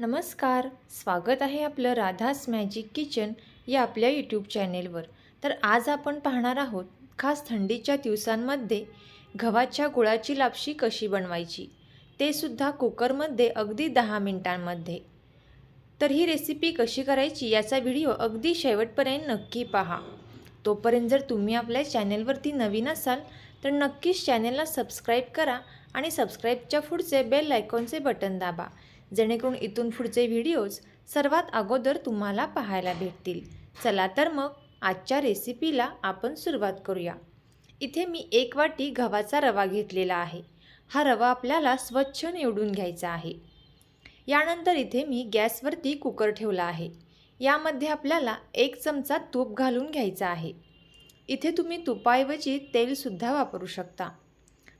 नमस्कार स्वागत आहे आपलं राधास मॅजिक किचन या आपल्या यूट्यूब चॅनेलवर तर आज आपण पाहणार आहोत खास थंडीच्या दिवसांमध्ये गव्हाच्या गुळाची लापशी कशी बनवायची ते सुद्धा कुकरमध्ये अगदी दहा मिनिटांमध्ये. तर ही रेसिपी कशी करायची याचा व्हिडिओ अगदी शेवटपर्यंत नक्की पहा. तोपर्यंत जर तुम्ही आपल्या चॅनेलवरती नवीन असाल तर नक्कीच चॅनेलला सबस्क्राईब करा आणि सबस्क्राईबच्या पुढचे बेल आयकॉनचे बटन दाबा. जेणेकरून इथून पुढचे व्हिडिओज सर्वात अगोदर तुम्हाला पाहायला भेटतील. चला तर मग आजच्या रेसिपीला आपण सुरुवात करूया. इथे मी एक वाटी गव्हाचा रवा घेतलेला आहे. हा रवा आपल्याला स्वच्छ निवडून घ्यायचा आहे. यानंतर इथे मी गॅसवरती कुकर ठेवला आहे. यामध्ये आपल्याला एक चमचा तूप घालून घ्यायचा आहे. इथे तुम्ही तुपाऐवजी तेलसुद्धा वापरू शकता.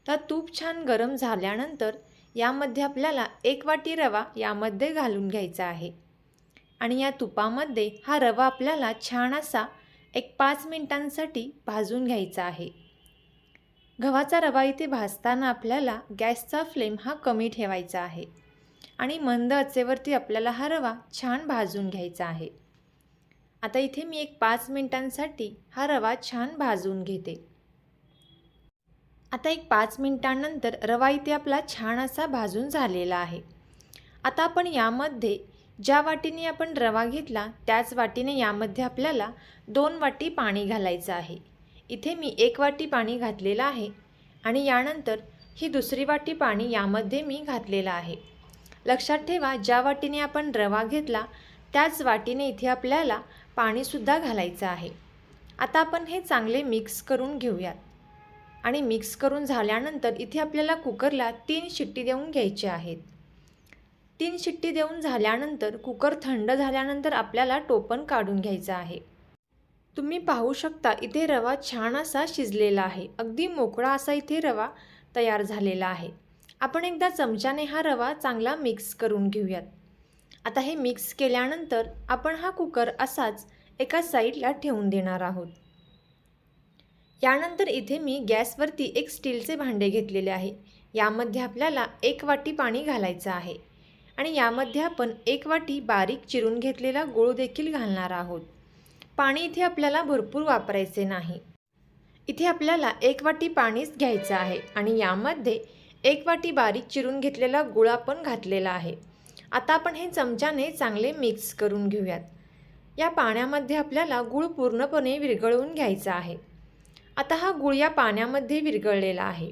तर तूप छान गरम झाल्यानंतर यामध्ये आपल्याला एक वाटी रवा यामध्ये घालून घ्यायचा आहे. आणि या तुपामध्ये हा रवा आपल्याला छान असा एक पाच मिनिटांसाठी भाजून घ्यायचा आहे. गव्हाचा रवा इथे भाजताना आपल्याला गॅसचा फ्लेम हा कमी ठेवायचा आहे. आणि मंद आचेवरती आपल्याला हा रवा छान भाजून घ्यायचा आहे. आता इथे मी एक पाच मिनिटांसाठी हा रवा छान भाजून घेते. आता एक पाच मिनिटांनंतर रवा इथे आपला छान असा भाजून झालेला आहे. आता आपण यामध्ये ज्या वाटीने आपण रवा घेतला त्याच वाटीने यामध्ये आपल्याला दोन वाटी पाणी घालायचं आहे. इथे मी एक वाटी पाणी घातलेलं आहे आणि यानंतर ही दुसरी वाटी पाणी यामध्ये मी घातलेलं आहे. लक्षात ठेवा ज्या वाटीने आपण रवा घेतला त्याच वाटीने इथे आपल्याला पाणीसुद्धा घालायचं आहे. आता आपण हे चांगले मिक्स करून घेऊयात. आणि मिक्स करून झाल्यानंतर इथे आपल्याला कुकरला तीन शिट्टी देऊन घ्यायचे आहेत. तीन शिट्टी देऊन झाल्यानंतर कुकर थंड झाल्यानंतर आपल्याला टोपण काढून घ्यायचं आहे. तुम्ही पाहू शकता इथे रवा छान असा शिजलेला आहे. अगदी मोकळा असा इथे रवा तयार झालेला आहे. आपण एकदा चमच्याने हा रवा चांगला मिक्स करून घेऊयात. आता हे मिक्स केल्यानंतर आपण हा कुकर असाच एका साईडला ठेवून देणार आहोत. यानंतर इथे मी गॅसवरती एक स्टीलचे भांडे घेतलेले आहे. यामध्ये आपल्याला एक वाटी पाणी घालायचं आहे. आणि यामध्ये आपण एक वाटी बारीक चिरून घेतलेला गूळ देखील घालणार आहोत. पाणी इथे आपल्याला भरपूर वापरायचे नाही. इथे आपल्याला एक वाटी पाणीच घ्यायचं आहे आणि यामध्ये एक वाटी बारीक चिरून घेतलेला गुळ आपण घातलेला आहे. आता आपण हे चमच्याने चांगले मिक्स करून घेऊयात. या पाण्यामध्ये आपल्याला गूळ पूर्णपणे विरघळवून घ्यायचा आहे. आता हा गुळ या पाण्यामध्ये विरघळलेला आहे.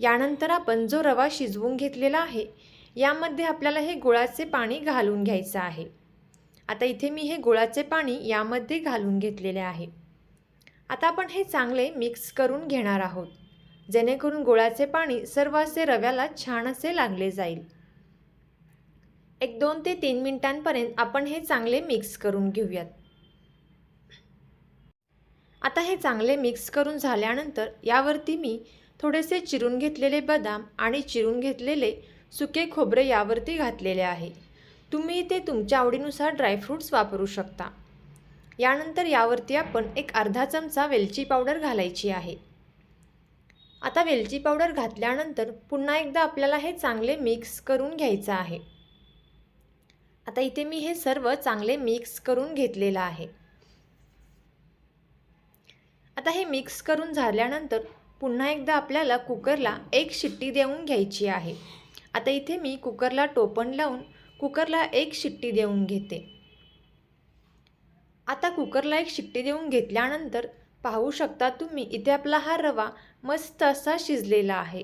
यानंतर आपण जो रवा शिजवून घेतलेला आहे यामध्ये आपल्याला हे गुळाचे पाणी घालून घ्यायचं आहे. आता इथे मी हे गुळाचे पाणी यामध्ये घालून घेतलेले आहे. आता आपण हे चांगले मिक्स करून घेणार आहोत जेणेकरून गुळाचे पाणी सर्व असे रव्याला छान असे लागले जाईल. एक दोन ते तीन मिनिटांपर्यंत आपण हे चांगले मिक्स करून घेऊयात. आता हे चांगले मिक्स करून झाल्यानंतर यावरती मी थोडेसे चिरून घेतलेले बदाम आणि चिरून घेतलेले सुके खोबरे यावरती घातलेले आहे. तुम्ही इथे तुमच्या आवडीनुसार ड्रायफ्रूट्स वापरू शकता. यानंतर यावरती आपण एक अर्धा चमचा वेलची पावडर घालायची आहे. आता वेलची पावडर घातल्यानंतर पुन्हा एकदा आपल्याला हे चांगले मिक्स करून घ्यायचं आहे. आता इथे मी हे सर्व चांगले मिक्स करून घेतलेलं आहे. आता हे मिक्स करून झाल्यानंतर पुन्हा एकदा आपल्याला कुकरला एक शिट्टी देऊन घ्यायची आहे. आता इथे मी कुकरला टोपण लावून कुकरला एक शिट्टी देऊन घेते. आता कुकरला एक शिट्टी देऊन घेतल्यानंतर पाहू शकता तुम्ही इथे आपला हा रवा मस्त असा शिजलेला आहे.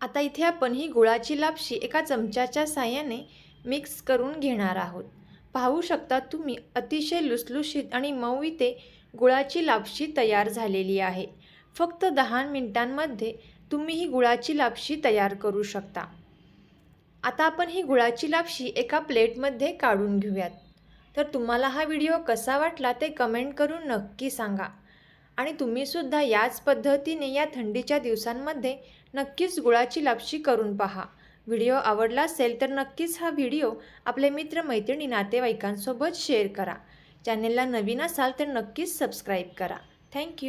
आता इथे आपण ही गुळाची लापशी एका चमच्याच्या साह्याने मिक्स करून घेणार आहोत. पाहू शकता तुम्ही अतिशय लुसलुशीत आणि मऊ इथे गुळाची लापशी तयार झालेली आहे. फक्त दहा मिनिटांमध्ये तुम्ही ही गुळाची लापशी तयार करू शकता. आता आपण ही गुळाची लापशी एका प्लेटमध्ये काढून घेऊयात. तर तुम्हाला हा व्हिडिओ कसा वाटला ते कमेंट करून नक्की सांगा. आणि तुम्हीसुद्धा याच पद्धतीने या थंडीच्या दिवसांमध्ये नक्कीच गुळाची लापशी करून पहा. व्हिडिओ आवडला असेल तर नक्कीच हा व्हिडिओ आपले मित्र मैत्रिणी नातेवाईकांसोबत शेअर करा. चॅनेलला नवीन असाल तर नक्कीच सबस्क्राईब करा. थँक्यू